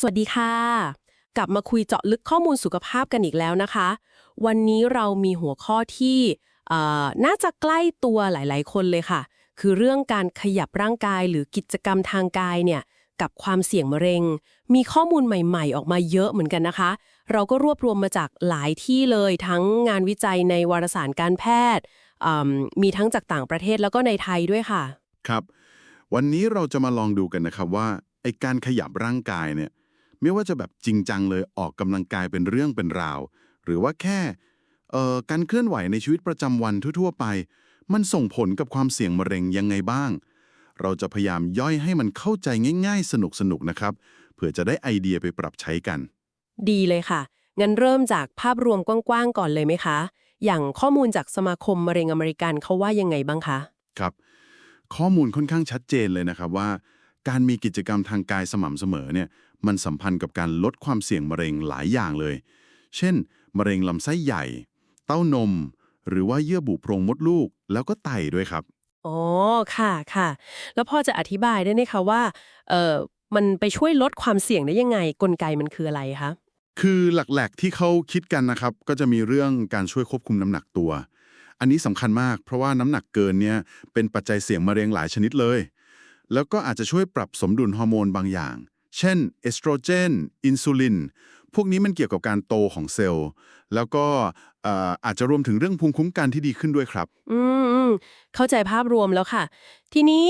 สวัสดีค่ะ กลับมาคุยเจาะลึกข้อมูลสุขภาพกันอีกแล้วนะคะ วันนี้เรามีหัวข้อที่เอ่อน่าจะใกล้ตัวหลาย ๆ คนเลยค่ะ คือเรื่องการขยับร่างกายหรือกิจกรรมทางกายเนี่ยกับความเสี่ยงมะเร็ง มีข้อมูลใหม่ ๆ ออกมาเยอะเหมือนกันนะคะ เราก็รวบรวมมาจากหลายที่เลยทั้งงานวิจัยในวารสารการแพทย์มมีทั้งจากต่างประเทศแล้วก็ในไทยด้วยค่ะ ครับ วันนี้เราจะมาลองดูกันนะครับว่าไอการขยับร่างกายเนี่ย ไม่ว่าจะแบบจริงจังเลยออกกำลังกายเป็นเรื่องเป็นราว หรือว่าแค่เอ่อการเคลื่อนไหวในชีวิตประจำวันทั่วๆไป มันส่งผลกับความเสี่ยงมะเร็งยังไงบ้าง เราจะพยายามย่อยให้มันเข้าใจง่าย ๆ สนุกๆนะครับเผื่อจะได้ไอเดียไปปรับใช้กัน ดีเลยค่ะ งั้นเริ่มจากภาพรวมกว้างๆก่อนเลยไหมคะ อย่างข้อมูลจากสมาคมมะเร็งอเมริกันเขาว่ายังไงบ้างคะ ครับ ข้อมูลค่อนข้างชัดเจนเลยนะครับว่า การมีกิจกรรมทางกายสม่ำเสมอเนี่ย มันสัมพันธ์กับการลดความเสี่ยงมะเร็งหลายอย่างเลย เช่น มะเร็งลำไส้ใหญ่ เต้านม หรือว่าเยื่อบุโพรงมดลูก แล้วก็ไตด้วยครับ อ๋อ ค่ะค่ะ แล้วพอจะอธิบายได้ไหมคะว่า เอ่อมันไปช่วยลดความเสี่ยงได้ยังไง กลไกมันคืออะไรคะ คือหลักๆที่เขาคิดกันนะครับ ก็จะมีเรื่องการช่วยควบคุมน้ำหนักตัว อันนี้สำคัญมาก เพราะว่าน้ำหนักเกินเนี่ยเป็นปัจจัยเสี่ยงมะเร็งหลายชนิดเลย แล้วก็อาจจะช่วยปรับสมดุลฮอร์โมนบางอย่าง เช่นเอสโตรเจน อินซูลิน พวกนี้มันเกี่ยวกับการโตของเซลล์ แล้วก็เอ่ออาจจะรวมถึงเรื่องภูมิคุ้มกันที่ดีขึ้นด้วยครับอืมอืมเข้าใจภาพรวมแล้วค่ะ ทีนี้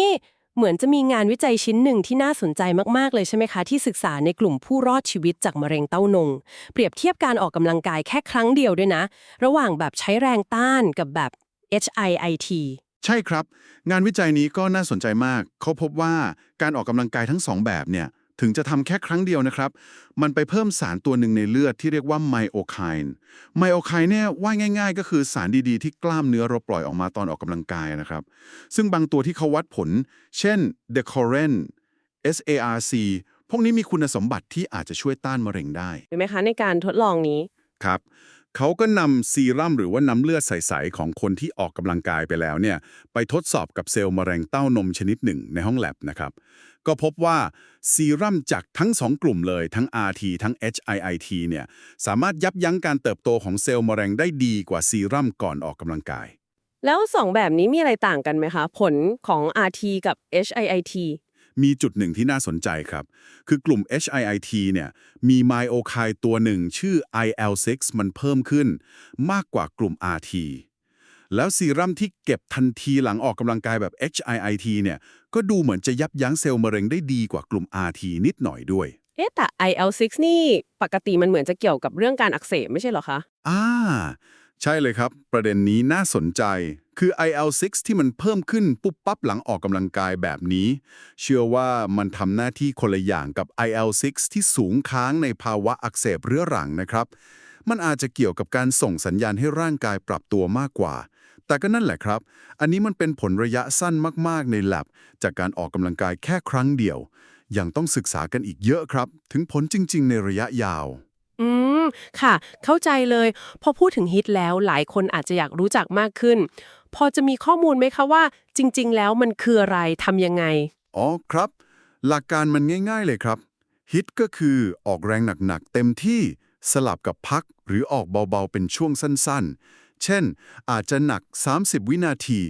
เหมือนจะมีงานวิจัยชิ้นหนึ่งที่น่าสนใจมาก ๆ เลยใช่ไหมคะ ที่ศึกษาในกลุ่มผู้รอดชีวิตจากมะเร็งเต้านมเปรียบเทียบการออกกำลังกายแค่ครั้งเดียวด้วยนะ ระหว่างแบบใช้แรงต้านกับแบบ HIIT ใช่ครับ งานวิจัยนี้ก็น่าสนใจมาก เขาพบว่าการออกกำลังกายทั้งสองแบบเนี่ย ถึงจะทำแค่ครั้งเดียวนะครับ มันไปเพิ่มสารตัวหนึ่งในเลือดที่เรียกว่าไมโอไคน์ไมโอไคน์เนี่ยว่าง่าย ๆ ก็คือสารดีๆ ที่กล้ามเนื้อเราปล่อยออกมาตอนออกกำลังกายนะครับ ซึ่งบางตัวที่เขาวัดผล เช่น d e c o r e n SARC พวกนี้มีคุณสมบัติที่อาจจะช่วยต้านมะเร็งได้เห็นไหมคะในการทดลองนี้ครับ เขาก็นำซีรั่มหรือว่าน้ำเลือดใส ๆ ของคนที่ออกกำลังกายไปแล้วเนี่ยไปทดสอบกับเซลล์มะเร็งเต้านมชนิดหนึ่งในห้องแลบนะครับ ก็พบว่าซีรั่มจากทั้ง 2 กลุ่มเลยทั้ง RT ทั้ง HIIT เนี่ยสามารถยับยั้งการเติบโตของเซลล์มะเร็งได้ดีกว่าซีรั่มก่อนออกกำลังกาย แล้วสองแบบนี้มีอะไรต่างกันไหมคะ ผลของ RT กับ HIIT มีจุดหนึ่งที่น่าสนใจครับ คือกลุ่ม HIIT เนี่ยมีไมโอไคตัวหนึ่งชื่อ IL6 มันเพิ่มขึ้น มากกว่ากลุ่ม RT แล้วซีรั่มที่เก็บทันทีหลังออกกำลังกายแบบ HIIT เนี่ยก็ดูเหมือนจะยับยั้งเซลล์มะเร็งได้ดีกว่ากลุ่ม RT นิดหน่อยด้วย เอ๊ะแต่ IL6 นี่ปกติมันเหมือนจะเกี่ยวกับเรื่องการอักเสบไม่ใช่เหรอคะ อ่า ใช่เลยครับ ประเด็นนี้น่าสนใจ คือ IL6 ที่มันเพิ่มขึ้นปุ๊บปั๊บหลังออกกำลังกายแบบนี้ เชื่อว่ามันทำหน้าที่คนละอย่างกับ IL6 ที่สูงค้างในภาวะอักเสบเรื้อรังนะครับ มันอาจจะเกี่ยวกับการส่งสัญญาณให้ร่างกายปรับตัวมากกว่า แต่ก็นั่นแหละครับ อันนี้มันเป็นผลระยะสั้นมากๆ ใน lab จากการออกกำลังกายแค่ครั้งเดียวยังต้องศึกษากันอีกเยอะครับ ถึงผลจริง ๆ ในระยะยาว อืม ค่ะ เข้าใจเลย พอพูดถึงฮิตแล้วหลายคนอาจจะอยากรู้จักมากขึ้นพอจะมีข้อมูลไหมคะว่า จริง ๆ แล้วมันคืออะไรทำยังไง อ๋อครับ หลักการมันง่าย ๆ เลยครับ ฮิตก็คือออกแรงหนัก ๆ เต็มที่สลับกับพักหรือออกเบา ๆ เป็นช่วงสั้น ๆ เช่น อาจจะหนัก 30 วินาที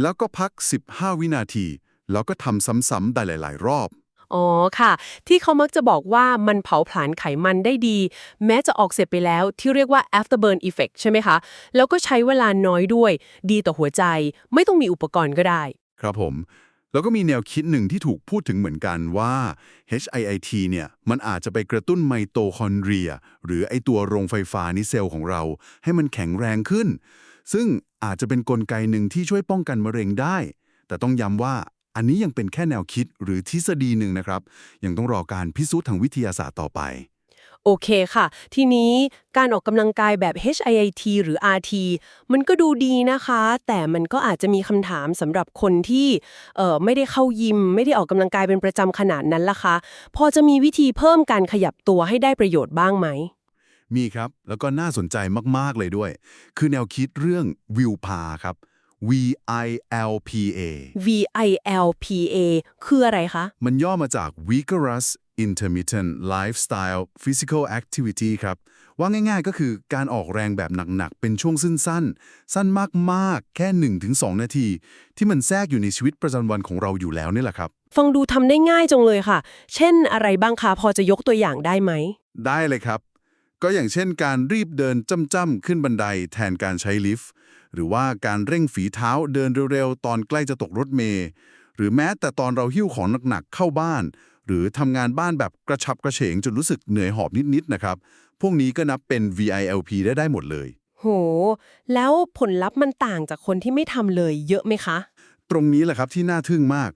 แล้วก็พัก 15 วินาที แล้วก็ทำซ้ำๆได้หลาย ๆ รอบ อ๋อค่ะ ที่เขามักจะบอกว่ามันเผาผลาญไขมันได้ดี แม้จะออกเสร็จไปแล้วที่เรียกว่า afterburn effect ใช่ไหมคะ แล้วก็ใช้เวลาน้อยด้วย ดีต่อหัวใจ ไม่ต้องมีอุปกรณ์ก็ได้ ครับผม แล้วก็มีแนวคิดหนึ่งที่ถูกพูดถึงเหมือนกันว่า HIIT เนี่ยมันอาจจะไปกระตุ้นไมโตคอนเดรีย หรือไอตัวโรงไฟฟ้าในเซลล์ของเรา ให้มันแข็งแรงขึ้น ซึ่งอาจจะเป็นนกลไกหนึ่งที่ช่วยป้องกันมะเร็งได้ แต่ต้องย้ำว่า อันนี้ยังเป็นแค่แนวคิดหรือทฤษฎีหนึ่งนะครับ ยังต้องรอการพิสูจน์ทางวิทยาศาสตร์ต่อไป โอเคค่ะ ทีนี้การออกกำลังกายแบบ HIIT หรือ RT มันก็ดูดีนะคะ แต่มันก็อาจจะมีคำถามสำหรับคนที่เอ่อไม่ได้เข้ายิม ไม่ได้ออกกำลังกายเป็นประจำขนาดนั้นล่ะคะ พอจะมีวิธีเพิ่มการขยับตัวให้ได้ประโยชน์บ้างไหมมีครับ แล้วก็น่าสนใจมาก ๆ เลยด้วย คือแนวคิดเรื่องวิวพาครับ V I L P A VILPA คืออะไรคะ มันย่อมาจาก Vigorous intermittent lifestyle physical activity ครับ ว่าง่ายๆก็คือการออกแรงแบบหนัก ๆ เป็นช่วงสั้นๆ สั้นมากๆ แค่ 1-2 นาที ที่มันแทรกอยู่ในชีวิตประจำวันของเราอยู่แล้วนี่แหละครับ ฟังดูทำได้ง่ายจังเลยค่ะ เช่นอะไรบ้างคะพอจะยกตัวอย่างได้ไหม ได้เลยครับ ก็อย่างเช่นการรีบเดินจ้ำๆขึ้นบันไดแทนการใช้ลิฟต์ หรือว่าการเร่งฝีเท้าเดินเร็วๆ ตอนใกล้จะตกรถเมล์หรือแม้แต่ตอนเราหิ้วของหนักๆเข้าบ้าน หรือทำงานบ้านแบบกระชับกระเฉงจนรู้สึกเหนื่อยหอบนิดๆนะครับ พวกนี้ก็นับเป็น VILP ได้ได้หมดเลย โห แล้วผลลัพธ์มันต่างจากคนที่ไม่ทำเลยเยอะไหมคะ ตรงนี้แหละครับที่น่าทึ่งมาก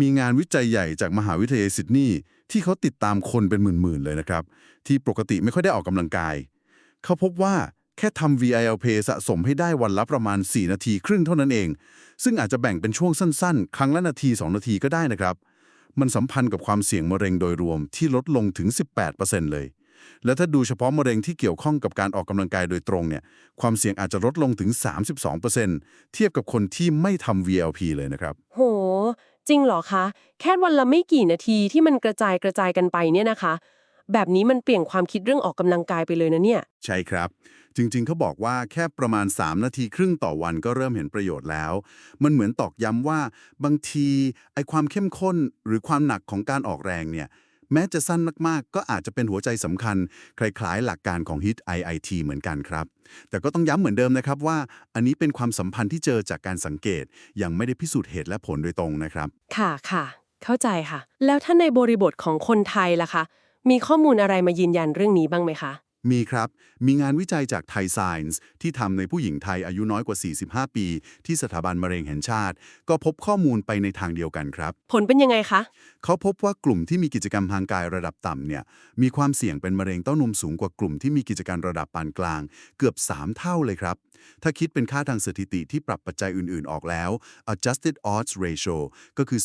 มีงานวิจัยใหญ่จากมหาวิทยาลัยซิดนีย์ที่เขาติดตามคนเป็นหมื่นๆเลยนะครับ ที่ปกติไม่ค่อยได้ออกกำลังกาย เขาพบว่า แค่ทำ VILP สะสมให้ได้วันละประมาณ 4 นาทีครึ่งเท่านั้นเอง ซึ่งอาจจะแบ่งเป็นช่วงสั้นๆ ครั้งละนาที 2 นาทีก็ได้นะครับ มันสัมพันธ์กับความเสี่ยงมะเร็งโดยรวมที่ลดลงถึง 18%เลย และถ้าดูเฉพาะมะเร็งที่เกี่ยวข้องกับการออกกำลังกายโดยตรงเนี่ย ความเสี่ยงอาจจะลดลงถึง 32%เทียบกับคนที่ไม่ทำ VLP เลยนะครับ โห จริงเหรอคะ แค่วันละไม่กี่นาทีที่มันกระจายกระจายกันไปเนี่ยนะคะ แบบนี้มันเปลี่ยนความคิดเรื่องออกกำลังกายไปเลยนะเนี่ย ใช่ครับ จริงๆ เขาบอกว่าแค่ประมาณ 3 นาทีครึ่งต่อวันก็เริ่มเห็นประโยชน์แล้ว มันเหมือนตอกย้ำว่าบางทีไอความเข้มข้นหรือความหนักของการออกแรงเนี่ยแม้จะสั้นมากๆ ก็อาจจะเป็นหัวใจสำคัญ คล้ายๆ หลักการของ HIT IIT เหมือนกันครับ แต่ก็ต้องย้ำเหมือนเดิมนะครับว่า อันนี้เป็นความสัมพันธ์ที่เจอจากการสังเกต ยังไม่ได้พิสูจน์เหตุและผลโดยตรงนะครับ ค่ะค่ะ เข้าใจค่ะ แล้วถ้าในบริบทของคนไทยล่ะคะ มีข้อมูลอะไรมายืนยันเรื่องนี้บ้างไหมคะ มีครับ มีงานวิจัยจากไทย Science ที่ทำในผู้หญิงไทยอายุน้อยกว่า 45 ปี ที่สถาบันมะเร็งแห่งชาติ ก็พบข้อมูลไปในทางเดียวกันครับ ผลเป็นยังไงคะ เขาพบว่ากลุ่มที่มีกิจกรรมทางกายระดับต่ำเนี่ยมีความเสี่ยงเป็นมะเร็งเต้านมสูงกว่ากลุ่มที่มีกิจการระดับปานกลาง เกือบ 3 เท่าเลยครับ ถ้าคิดเป็นค่าทางสถิติที่ปรับปัจจัยอื่นๆออกแล้ว adjusted odds ratio ก็คือ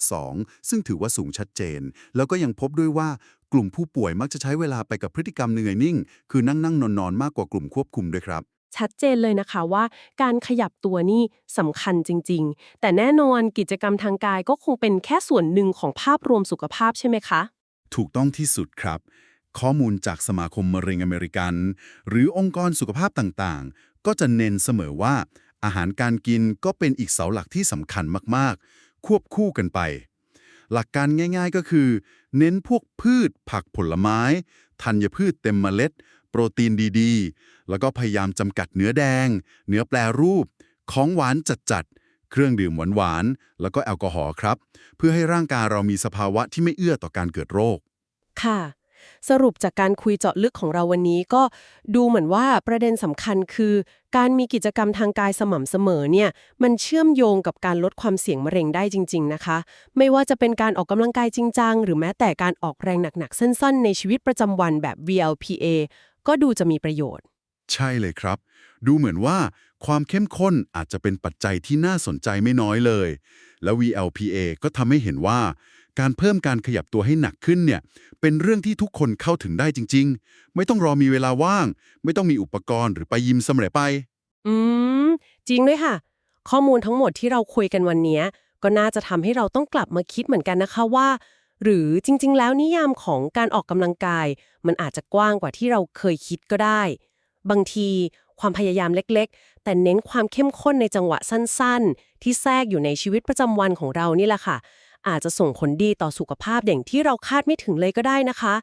2.82 ซึ่งถือว่าสูงชัดเจน แล้วก็ยังพบด้วยว่า กลุ่มผู้ป่วยมักจะใช้เวลาไปกับพฤติกรรมเหนื่อยนิ่ง คือนั่งนั่งนอนนอนๆมากกว่ากลุ่มควบคุมด้วยครับ ชัดเจนเลยนะคะว่า การขยับตัวนี่สำคัญจริง ๆ แต่แน่นอนกิจกรรมทางกายก็คงเป็นแค่ส่วนหนึ่งของภาพรวมสุขภาพใช่ไหมคะ ถูกต้องที่สุดครับ ข้อมูลจากสมาคมมะเร็งอเมริกัน หรือองค์กรสุขภาพต่างๆ ก็จะเน้นเสมอว่า อาหารการกินก็เป็นอีกเสาหลักที่สำคัญมากๆ ควบคู่กันไป หลักการง่ายๆก็คือ เน้นพวกพืช ผักผลไม้ ธัญพืชเต็มเมล็ด โปรตีนดีๆ แล้วก็พยายามจำกัดเนื้อแดง เนื้อแปรรูป ของหวานจัดๆ เครื่องดื่มหวานๆ แล้วก็แอลกอฮอล์ครับ เพื่อให้ร่างกายเรามีสภาวะที่ไม่เอื้อต่อการเกิดโรค ค่ะ สรุปจากการคุยเจาะลึกของเราวันนี้ก็ดูเหมือนว่าประเด็นสำคัญคือ การมีกิจกรรมทางกายสม่ำเสมอเนี่ยมันเชื่อมโยงกับการลดความเสี่ยงมะเร็งได้จริง ๆนะคะ ไม่ว่าจะเป็นการออกกำลังกายจริงจังหรือแม้แต่การออกแรงหนักๆสั้น ๆ ในชีวิตประจำวันแบบ VLPA ก็ดูจะมีประโยชน์ ใช่เลยครับ ดูเหมือนว่าความเข้มข้นอาจจะเป็นปัจจัยที่น่าสนใจไม่น้อยเลย แล้ว VLPA ก็ทำให้เห็นว่า การเพิ่มการขยับตัวให้หนักขึ้นเนี่ยเป็นเรื่องที่ทุกคนเข้าถึงได้จริง ๆ ไม่ต้องรอมีเวลาว่าง ไม่ต้องมีอุปกรณ์หรือไปยิมเสมอไป อืม จริงด้วยค่ะ ข้อมูลทั้งหมดที่เราคุยกันวันนี้ก็น่าจะทำให้เราต้องกลับมาคิดเหมือนกันนะคะว่า หรือจริง ๆ แล้วนิยามของการออกกำลังกาย มันอาจจะกว้างกว่าที่เราเคยคิดก็ได้ บางทีความพยายามเล็กๆ แต่เน้นความเข้มข้นในจังหวะสั้นๆ ที่แทรกอยู่ในชีวิตประจำวันของเรานี่แหละค่ะ อาจจะส่งผลดีต่อสุขภาพอย่างที่เราคาดไม่ถึงเลยก็ได้นะคะ